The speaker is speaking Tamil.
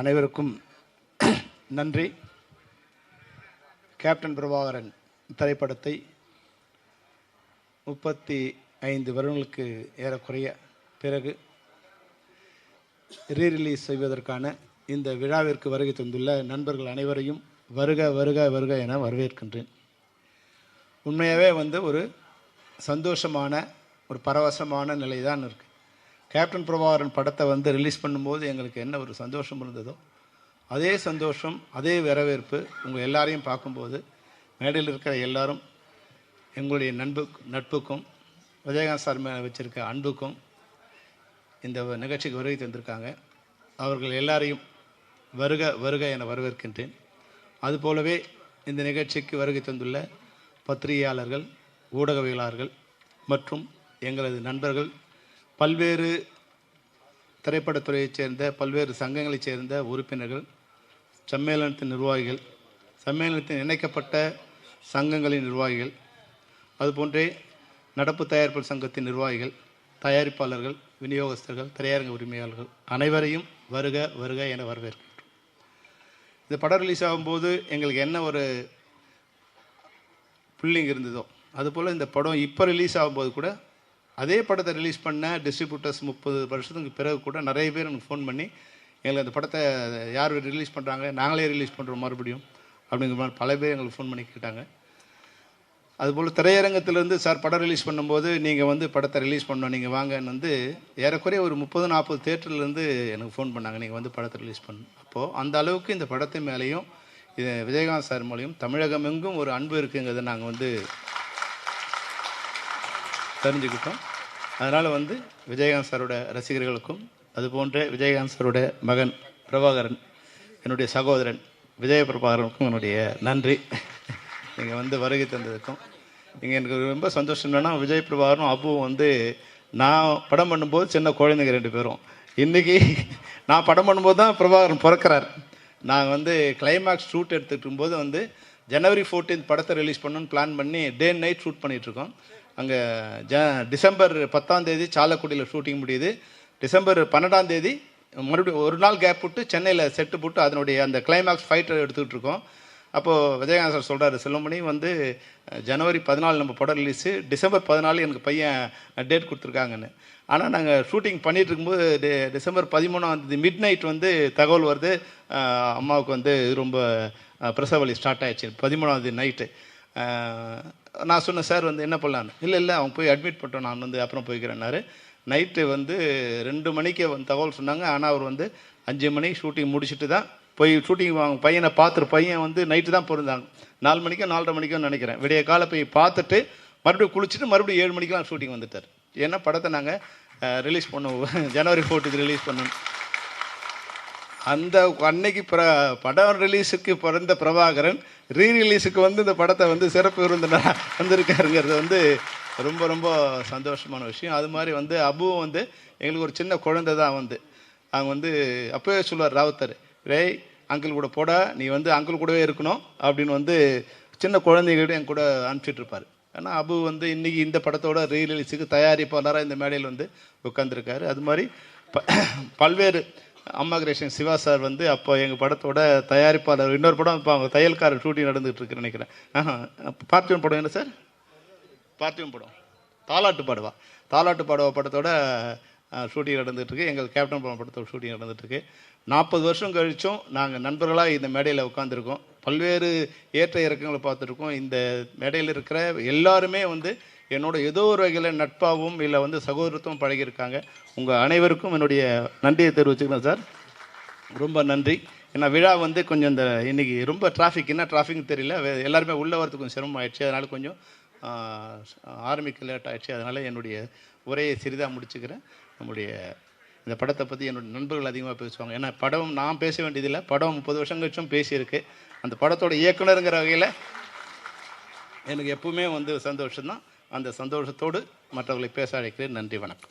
அனைவருக்கும் நன்றி. கேப்டன் பிரபாகரன் திரைப்படத்தை முப்பத்தி ஐந்து வருடங்களுக்கு ஏறக்குறைய பிறகு ரீரிலீஸ் செய்வதற்கான இந்த விழாவிற்கு வருகை தந்துள்ள நண்பர்கள் அனைவரையும் வருக வருக வருக என வரவேற்கின்றேன். உண்மையாகவே வந்து ஒரு சந்தோஷமான ஒரு பரவசமான நிலை தான் இருக்குது கேப்டன் பிரபாகரன் படத்தை வந்து ரிலீஸ் பண்ணும்போது எங்களுக்கு என்ன ஒரு சந்தோஷம் இருந்ததோ அதே சந்தோஷம் அதே வரவேற்பு உங்கள் எல்லாரையும் பார்க்கும்போது மேடையில் இருக்கிற எல்லாரும் எங்களுடைய நண்பு நட்புக்கும் விஜயகாந்த் சார் மேலே வச்சுருக்க அன்புக்கும் இந்த நிகழ்ச்சிக்கு வருகை தந்திருக்காங்க. அவர்கள் எல்லாரையும் வருக வருக என வரவேற்கின்றேன். அதுபோலவே இந்த நிகழ்ச்சிக்கு வருகை தந்துள்ள பத்திரிகையாளர்கள் ஊடகவியலாளர்கள் மற்றும் எங்களது நண்பர்கள் பல்வேறு திரைப்படத்துறையைச் சேர்ந்த பல்வேறு சங்கங்களைச் சேர்ந்த உறுப்பினர்கள் சம்மேளனத்தின் நிர்வாகிகள் சம்மேளனத்தின் இணைக்கப்பட்ட சங்கங்களின் நிர்வாகிகள் அதுபோன்றே நடப்பு தயாரிப்பு சங்கத்தின் நிர்வாகிகள் தயாரிப்பாளர்கள் விநியோகஸ்தர்கள் திரையரங்க உரிமையாளர்கள் அனைவரையும் வருக வருக என வரவேற்கின்றோம். இந்த படம் ரிலீஸ் ஆகும்போது எங்களுக்கு என்ன ஒரு புள்ளிங் இருந்ததோ அதுபோல் இந்த படம் இப்போ ரிலீஸ் ஆகும்போது கூட அதே படத்தை ரிலீஸ் பண்ண டிஸ்ட்ரிபியூட்டர்ஸ் முப்பது வருஷத்துக்கு பிறகு கூட நிறைய பேர் எனக்கு ஃபோன் பண்ணி எங்களுக்கு அந்த படத்தை யார் ரிலீஸ் பண்ணுறாங்க நாங்களே ரிலீஸ் பண்ணுறோம் மறுபடியும் அப்படிங்கிற மாதிரி பல பேர் எங்களுக்கு ஃபோன் பண்ணி கேட்டாங்க. அதுபோல் திரையரங்கத்திலேருந்து சார் படம் ரிலீஸ் பண்ணும்போது நீங்கள் வந்து படத்தை ரிலீஸ் பண்ணோம் நீங்கள் வாங்கன்னு வந்து ஏறக்குறைய ஒரு முப்பது நாற்பது தேட்டர்லேருந்து எனக்கு ஃபோன் பண்ணாங்க நீங்கள் வந்து படத்தை ரிலீஸ் பண்ணணும் அப்போது அந்த அளவுக்கு இந்த படத்தின் மேலேயும் இது விஜயகாந்த் சார் மூலியம் தமிழகம் எங்கும் ஒரு அன்பு இருக்குங்கிறத நாங்கள் வந்து தெரிஞ்சுக்கிட்டோம். அதனால் வந்து விஜயகாந்த் சாரோட ரசிகர்களுக்கும் அதுபோன்ற விஜயகாந்த் சாரோட மகன் பிரபாகரன் என்னுடைய சகோதரன் விஜய பிரபாகரனுக்கும் என்னுடைய நன்றி. நீங்கள் வந்து வருகை தந்ததுக்கும் நீங்கள் எனக்கு ரொம்ப சந்தோஷம். என்னென்னா விஜய் பிரபாகரும் அப்புவும் வந்து நான் படம் பண்ணும்போது சின்ன குழந்தைங்க ரெண்டு பேரும். இன்றைக்கி நான் படம் பண்ணும்போது தான் பிரபாகரன் பிறக்கிறார். நாங்கள் வந்து கிளைமேக்ஸ் ஷூட் எடுத்துகிட்டு போது வந்து ஜனவரி 14th படத்தை ரிலீஸ் பண்ணணும்னு பிளான் பண்ணி டே அண்ட் நைட் ஷூட் பண்ணிகிட்ருக்கோம் அங்கே ஜ டிசம்பர் பத்தாம் தேதி சாலக்குடியில் ஷூட்டிங் முடியுது. டிசம்பர் பன்னெண்டாம் தேதி மறுபடியும் ஒரு நாள் கேப் விட்டு சென்னையில் செட்டு போட்டு அதனுடைய அந்த கிளைமேக்ஸ் ஃபைட்டை எடுத்துக்கிட்டு இருக்கோம். அப்போது விஜயகாந்த் சார் சொல்கிறாரு செல்வமணி வந்து ஜனவரி பதினாலு நம்ம படம் ரிலீஸு டிசம்பர் பதினாலு எனக்கு பையன் டேட் கொடுத்துருக்காங்கன்னு. ஆனால் நாங்கள் ஷூட்டிங் பண்ணிகிட்ருக்கும்போது டி டிசம்பர் பதிமூணாம் தேதி மிட் நைட் வந்து தகவல் வருது. அம்மாவுக்கு வந்து ரொம்ப அஹ், பிரசவ ஸ்டார்ட் ஆயிடுச்சு. பதிமூணாம் தேதி நைட்டு நான் சொன்னேன் சார் வந்து என்ன பண்ணலான்னு இல்லை இல்லை அவங்க போய் அட்மிட் பண்ணிட்டோம் நான் வந்து அப்புறம் போய்க்கிறேன்னாரு. நைட்டு வந்து ரெண்டு மணிக்கு வந்து தகவல் சொன்னாங்க. ஆனால் அவர் வந்து அஞ்சு மணிக்கு ஷூட்டிங் முடிச்சுட்டு தான் போய் ஷூட்டிங் அவங்க பையனை பார்த்துட்டு பையன் வந்து நைட்டு தான் பிறந்தாங்க நாலு மணிக்கோ நாலரை மணிக்கோ நினைக்கிறேன். விடிய காலை போய் பார்த்துட்டு மறுபடியும் குளிச்சுட்டு மறுபடியும் ஏழு மணிக்கெலாம் ஷூட்டிங் வந்துட்டார். ஏன்னா படத்தை நாங்கள் ரிலீஸ் பண்ணுவோம் ஜனவரி ஃபோர்த்துக்கு ரிலீஸ் பண்ணணும் அந்த அன்னைக்கு பிர படம் ரிலீஸுக்கு பிறந்த பிரபாகரன் ரீ ரிலீஸுக்கு வந்து இந்த படத்தை வந்து சிறப்பு விருந்தினராக வந்திருக்காருங்கிறது வந்து ரொம்ப ரொம்ப சந்தோஷமான விஷயம். அது மாதிரி வந்து அபுவும் வந்து எங்களுக்கு ஒரு சின்ன குழந்தை தான் வந்து. அவங்க வந்து அப்போவே சொல்லுவார் ராவுத்தர் ரேய் அங்கிள் கூட போட நீ வந்து அங்கிள் கூடவே இருக்கணும் அப்படின்னு வந்து சின்ன குழந்தைகிட்ட என் கூட அனுப்பிச்சிட்ருப்பார் ஏன்னா ஆனால் அபு வந்து இன்றைக்கி இந்த படத்தோட ரீ ரிலீஸுக்கு தயாரிப்பாளராக இந்த மேடையில் வந்து உட்காந்துருக்காரு அது மாதிரி ப பல்வேறு அம்மா கிரேஷன் சிவா சார் வந்து அப்போ எங்கள் படத்தோட தயாரிப்பாளர் இன்னொரு படம் இப்போ அவங்க தையல்காரர் ஷூட்டிங் நடந்துகிட்டு இருக்குன்னு நினைக்கிறேன். ஆஹா பார்த்திவன் படம் என்ன சார்? பார்த்திவன் படம். தாலாட்டு பாடுவா? தாலாட்டு பாடுவா படத்தோட ஷூட்டிங் நடந்துகிட்ருக்கு எங்கள் கேப்டன் படம் படத்தோட ஷூட்டிங் நடந்துகிட்ருக்கு நாற்பது வருஷம் கழிச்சும் நாங்கள் நண்பர்களாக இந்த மேடையில் உட்காந்துருக்கோம் பல்வேறு ஏற்ற இறக்கங்களை பார்த்துருக்கோம். இந்த மேடையில் இருக்கிற எல்லாருமே வந்து என்னோட ஏதோ ஒரு வகையில் நட்பாகவும் இல்லை வந்து சகோதரத்துவம் பழகியிருக்காங்க. உங்கள் அனைவருக்கும் என்னுடைய நன்றியை தெரிவிச்சுக்கிறேன் சார். ரொம்ப நன்றி. ஏன்னா விழா வந்து கொஞ்சம் இந்த இன்றைக்கி ரொம்ப டிராஃபிக் என்ன டிராஃபிக்னு தெரியல. எல்லாருமே உள்ளே வரதுக்கு கொஞ்சம் சிரமம் ஆயிடுச்சு. அதனால் கொஞ்சம் ஆரம்பிக்க லேட் ஆயிடுச்சு. அதனால் என்னுடைய உரையை சிறிதாக முடிச்சுக்கிறேன். நம்முடைய இந்த படத்தை பற்றி என்னுடைய நண்பர்கள் அதிகமாக பேசுவாங்க. ஏன்னா படம் நான் பேச வேண்டியதில்லை. படம் முப்பது வருஷம் கழிச்சும் பேசியிருக்கு. அந்த படத்தோட இயக்குனருங்கிற வகையில் எனக்கு எப்பவுமே வந்து சந்தோஷம்தான். அந்த சந்தோஷத்தோடு மற்றவர்களை பேச அழைக்கிறேன். நன்றி வணக்கம்.